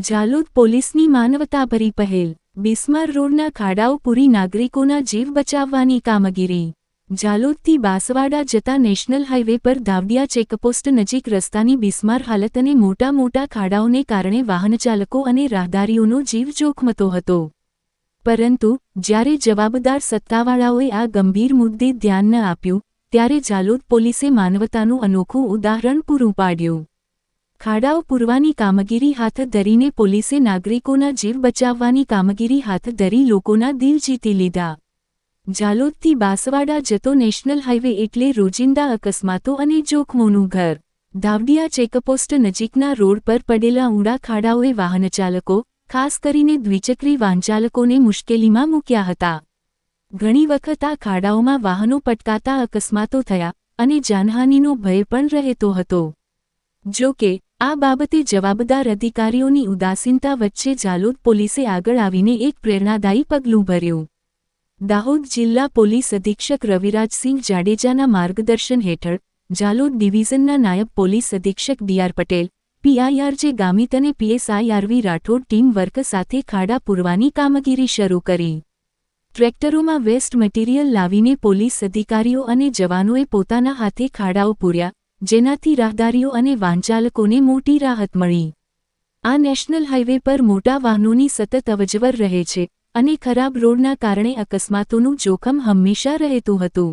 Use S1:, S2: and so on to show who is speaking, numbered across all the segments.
S1: ઝાલોદ પોલીસની માનવતાભરી પહેલ. બિસ્માર રોડના ખાડાઓ પૂરી નાગરિકોના જીવ બચાવવાની કામગીરી. ઝાલોદથી બાસવાડા જતા નેશનલ હાઇવે પર ધાવડિયા ચેકપોસ્ટ નજીક રસ્તાની બિસ્માર હાલત અને મોટા મોટા ખાડાઓને કારણે વાહનચાલકો અને રાહદારીઓનો જીવ જોખમતો હતો. પરંતુ, જ્યારે જવાબદાર સત્તાવાળાઓએ આ ગંભીર મુદ્દે ધ્યાન ન આપ્યું, ત્યારે ઝાલોદ પોલીસે માનવતાનું અનોખું ઉદાહરણ પૂરું પાડ્યું. ખાડાઓ પૂરવાની કામગીરી હાથ ધરીને પોલીસે નાગરિકોના જીવ બચાવવાની કામગીરી હાથ ધરી લોકોના દિલ જીતી લીધા. જાલોદથી બાસવાડા જતો નેશનલ હાઇવે એટલે રોજિંદા અકસ્માતો અને જોખમોનું ઘર. ધાવડિયા ચેકપોસ્ટ નજીકના રોડ પર પડેલા ઊંડા ખાડાઓએ વાહનચાલકો ખાસ કરીને દ્વિચક્રી વાહનચાલકોને મુશ્કેલીમાં મૂક્યા હતા. ઘણી વખત આ ખાડાઓમાં વાહનો પટકાતા અકસ્માતો થયા અને જાનહાનિનો ભય પણ રહેતો હતો. જો કે આ બાબતે જવાબદાર અધિકારીઓની ઉદાસીનતા વચ્ચે ઝાલોદ પોલીસે આગળ આવીને એક પ્રેરણાદાયી પગલું ભર્યું. દાહોદ જિલ્લા પોલીસ અધિક્ષક રવિરાજસિંહ જાડેજાના માર્ગદર્શન હેઠળ ઝાલોદ ડિવિઝનના નાયબ પોલીસ અધિક્ષક ડીઆર પટેલ પીઆઈઆરજે ગામિત અને પીએસઆઈઆરવી રાઠોડ ટીમ વર્ક સાથે ખાડા પૂરવાની કામગીરી શરૂ કરી. ટ્રેક્ટરોમાં વેસ્ટ મટીરીયલ લાવીને પોલીસ અધિકારીઓ અને જવાનોએ પોતાના હાથે ખાડાઓ પૂર્યા જેનાથી રાહદારીઓ અને વાહનચાલકોને મોટી રાહત મળી. આ નેશનલ હાઇવે પર મોટા વાહનોની સતત અવજવર રહે છે અને ખરાબ રોડના કારણે અકસ્માતોનું જોખમ હંમેશા રહેતું હતું.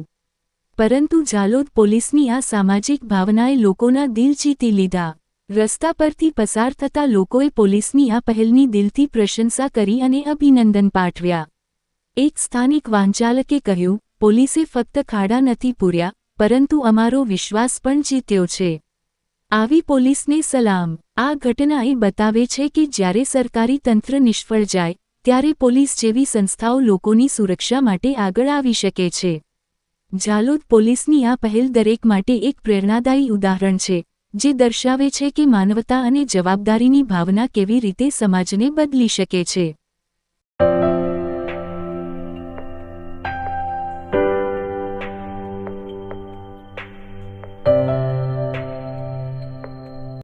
S1: પરંતુ ઝાલોદ પોલીસની આ સામાજિક ભાવનાએ લોકોના દિલ જીતી લીધા. રસ્તા પરથી પસાર થતા લોકોએ પોલીસની આ પહેલની દિલથી પ્રશંસા કરી અને અભિનંદન પાઠવ્યા. એક સ્થાનિક વાહનચાલકે કહ્યું, પોલીસે ફક્ત ખાડા નથી પૂર્યા પરંતુ અમારો વિશ્વાસ પણ જીત્યો છે. આવી પોલીસને સલામ. આ ઘટના એ બતાવે છે કે જ્યારે સરકારી તંત્ર નિષ્ફળ જાય, ત્યારે પોલીસ જેવી સંસ્થાઓ લોકોની સુરક્ષા માટે આગળ આવી શકે છે. ઝાલોદ પોલીસની આ પહેલ દરેક માટે એક પ્રેરણાદાયી ઉદાહરણ છે, જે દર્શાવે છે કે માનવતા અને જવાબદારીની ભાવના કેવી રીતે સમાજને બદલી શકે છે.